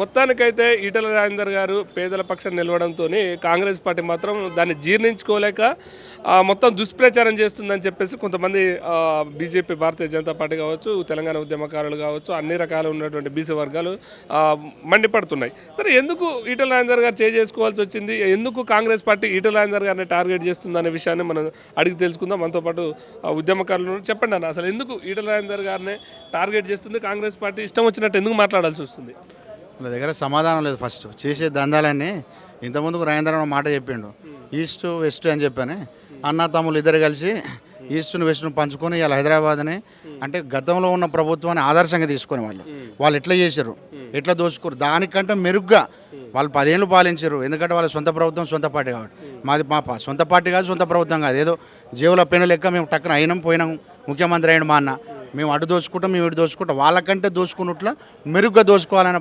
మొత్తానికైతే ఈటల రాజేందర్ గారు పేదల పక్షం నిలవడంతో కాంగ్రెస్ పార్టీ మాత్రం దాన్ని జీర్ణించుకోలేక మొత్తం దుష్ప్రచారం చేస్తుందని చెప్పేసి కొంతమంది బీజేపీ భారతీయ జనతా పార్టీ కావచ్చు తెలంగాణ ఉద్యమకారులు కావచ్చు అన్ని రకాలు ఉన్నటువంటి బీసీ వర్గాలు మండిపడుతున్నాయి. సరే ఎందుకు ఈటల రాజేందర్ గారు చేసుకోవాల్సి వచ్చింది? ఎందుకు కాంగ్రెస్ పార్టీ ఈటల రాజేందర్ గారిని టార్గెట్ చేస్తుంది అనే విషయాన్ని మనం అడిగి తెలుసుకుందాం. మనతో పాటు ఉద్యమకారులు చెప్పండి అన్న అసలు ఎందుకు ఈటల రాజేందర్ గారిని టార్గెట్ చేస్తుంది? కాంగ్రెస్ పార్టీ ఇష్టం వచ్చినట్టు ఎందుకు మాట్లాడాల్సి వస్తుంది? వాళ్ళ దగ్గర సమాధానం లేదు ఫస్ట్. చేసే దందాలన్నీ ఇంతకుముందుకు రాజేంద్ర మాట చెప్పిండు. ఈస్ట్ వెస్ట్ అని చెప్పాను. అన్న తమ్ముళ్ళు ఇద్దరు కలిసి ఈస్ట్ను వెస్ట్ను పంచుకొని ఇలా హైదరాబాద్ని అంటే గతంలో ఉన్న ప్రభుత్వాన్ని ఆదర్శంగా తీసుకొని వాళ్ళు. వాళ్ళు ఎట్లా చేశారు? ఎట్లా దోచుకోరు? దానికంటే మెరుగ్గా వాళ్ళు పదేళ్ళు పాలించారు. ఎందుకంటే వాళ్ళ సొంత ప్రభుత్వం సొంత పార్టీ కాబట్టి. మాది మా సొంత పార్టీ కాదు సొంత ప్రభుత్వం కాదు. ఏదో జీవుల పెన్ను లెక్క మేము టక్కున అయినాం పోయినాం. ముఖ్యమంత్రి అయినా మా అన్న. మేము అటు దోచుకుంటాం మేము ఇటు దోచుకుంటాం. వాళ్ళకంటే దోచుకున్నట్లు మెరుగ్గా దోచుకోవాలనే